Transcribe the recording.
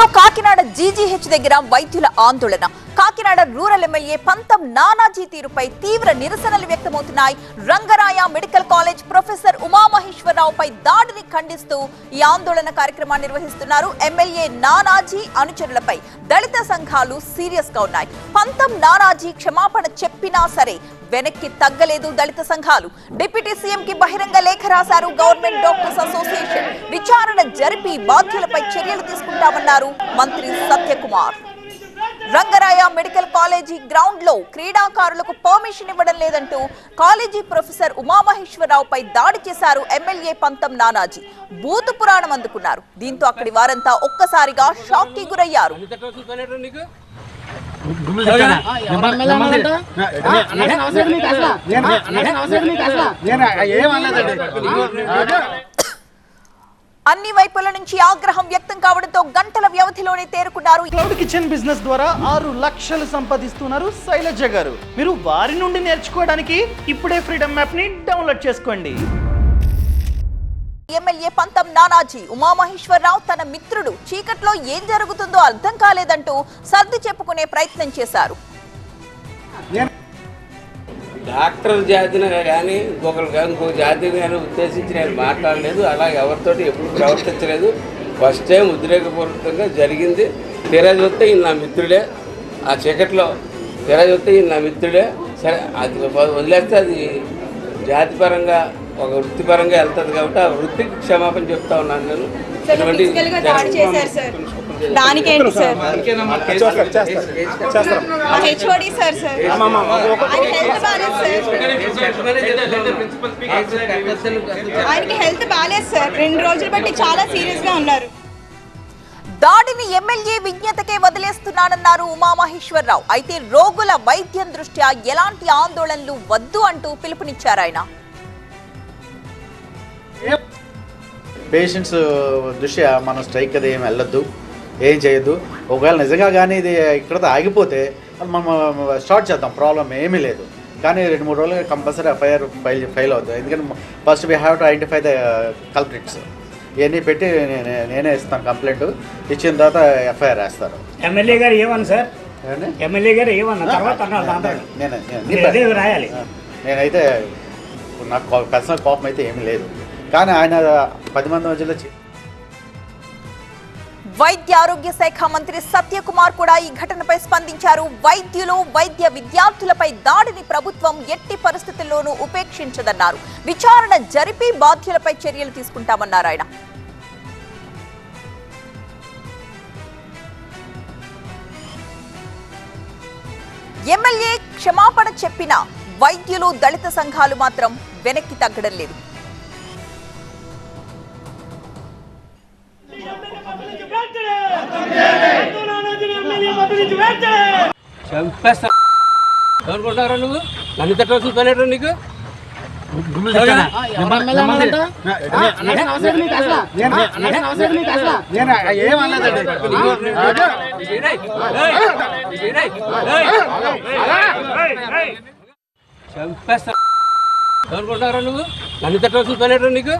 చీకట్లో కాకినాడ జీజీహెచ్ దగ్గర వైద్యుల ఆందోళన. కాకినాడ రూరల్ ఎమ్మెల్యే పంతం నానాజీ తీరుపై తీవ్ర నిరసనలు వ్యక్తమవుతున్నాయి. రంగరాయ మెడికల్ కాలేజ్ ప్రొఫెసర్ ఉమామహేశ్వరరావుపై దాడిని ఖండిస్తూ ఈ ఆందోళన కార్యక్రమాన్ని నిర్వహిస్తున్నారు ఎమ్మెల్యే నానాజీ అనుచరులపై. దళిత సంఘాలు సీరియస్గా ఉన్నాయి. పంతం నానాజీ క్షమాపణ చెప్పినా సరే వెనక్కి తగ్గలేదు దళిత సంఘాలు. డిప్యూటీ సీఎం కి బహిరంగ లేఖ రాశారు గవర్నమెంట్ డాక్టర్స్ అసోసియేషన్. విచారణ జరిపి బాధ్యులపై చర్యలు తీసుకుంటామన్నారు మంత్రి సత్యకుమార్. రంగరాయ మెడికల్ కాలేజీ గ్రౌండ్లో క్రీడాకారులకు పర్మిషన్ ఇవ్వడం లేదంటూ కాలేజీ ప్రొఫెసర్ ఉమామహేశ్వరరావుపై దాడి చేశారు ఎమ్మెల్యే పంతం నానాజీ. బూతు పురాణం అందుకున్నారు. దీంతో అక్కడి వారంతా ఒక్కసారిగా షాక్కి గురయ్యారు అన్ని వైపుల నుంచి ఆగ్రహం వ్యక్తం కావడంతో గంటల వ్యవధిలోనే తేరుకున్నారు. క్లౌడ్ కిచెన్ బిజినెస్ ద్వారా ఆరు లక్షలు సంపాదిస్తున్నారు శైలజ గారు. మీరు వారి నుండి నేర్చుకోవడానికి ఇప్పుడే ఫ్రీడమ్ యాప్ని డౌన్లోడ్ చేసుకోండి. ఎమ్మెల్యే పంతం నానాజీ ఉమామహేశ్వరరావు తన మిత్రుడు. చీకట్లో ఏం జరుగుతుందో అర్థం కాలేదంటూ సర్ది చెప్పుకునే ప్రయత్నం చేశారు. డాక్టర్ జాతిని కానీ ఇంకొకరు కానీ ఇంకో జాతిని కానీ ఉద్దేశించి నేను మాట్లాడలేదు. అలా ఎవరితోటి ఎప్పుడు ప్రవర్తించలేదు. ఫస్ట్ టైం ఉద్రేకపూర్వకంగా జరిగింది. తీరా చూస్తే ఈయన నా మిత్రుడే. ఆ చీకట్లో తీరా చూస్తే ఈయన నా మిత్రుడే. సరే అది వదిలేస్తే అది జాతిపరంగా ఒక వృత్తిపరంగా వెళ్తుంది కాబట్టి ఆ వృత్తికి క్షమాపణ చెప్తా ఉన్నాను నేను. దానికేంటి సార్? ఆయనకి హెల్త్ బాగాలేదు సార్. రెండు రోజులు బట్టి చాలా సీరియస్గా ఉన్నారు. దాడిని ఎమ్మెల్యే విజ్ఞతకే వదిలేస్తున్నానన్నారు ఉమామహేశ్వరరావు. అయితే రోగుల వైద్యం దృష్ట్యా ఎలాంటి ఆందోళనలు వద్దు అంటూ పిలుపునిచ్చారు ఆయన. పేషెంట్స్ దృష్ట్యా మనం స్ట్రైక్ అది ఏం వెళ్ళొద్దు ఏం చేయొద్దు. ఒకవేళ నిజంగా కానీ ఇది ఇక్కడతో ఆగిపోతే మనం స్టార్ట్ చేద్దాం ప్రాబ్లం ఏమీ లేదు. కానీ రెండు మూడు రోజులు కంపల్సరీ ఎఫ్ఐఆర్ ఫైల్ ఫైల్ అవుతుంది. ఎందుకంటే first we have to identify the culprits ఇవన్నీ పెట్టి నేనే ఇస్తాను కంప్లైంట్. ఇచ్చిన తర్వాత ఎఫ్ఐఆర్ వేస్తారు. ఎమ్మెల్యే గారు ఏమన్నా సార్? ఎమ్మెల్యే గారు ఏమన్నా? తర్వాత నేనే రాయాలి. నేనైతే నాకు పర్సనల్ కోపం అయితే ఏమీ లేదు. కానీ ఆయన పది మంది మధ్యలో వైద్య ఆరోగ్య శాఖ మంత్రి సత్యకుమార్ కూడా ఈ ఘటనపై స్పందించారు. వైద్యులు వైద్య విద్యార్థులపై దాడిని ప్రభుత్వం ఎట్టి పరిస్థితుల్లోనూ ఉపేక్షించదన్నారు. విచారణ జరిపి బాధ్యులపై చర్యలు తీసుకుంటామన్నారు ఆయన. ఎమ్మెల్యే క్షమాపణ చెప్పిన వైద్యులు దళిత సంఘాలు మాత్రం వెనక్కి తగ్గడం లేదు. చంపేస్తా. ఎవరుకుంటారా నువ్వు? నన్ను తిట్ట చూసుకోలేడు నీకు? చంపేస్తా ఎవరుకుంటారా నువ్వు నన్ను తిట్ట చూసుకోలేడు నీకు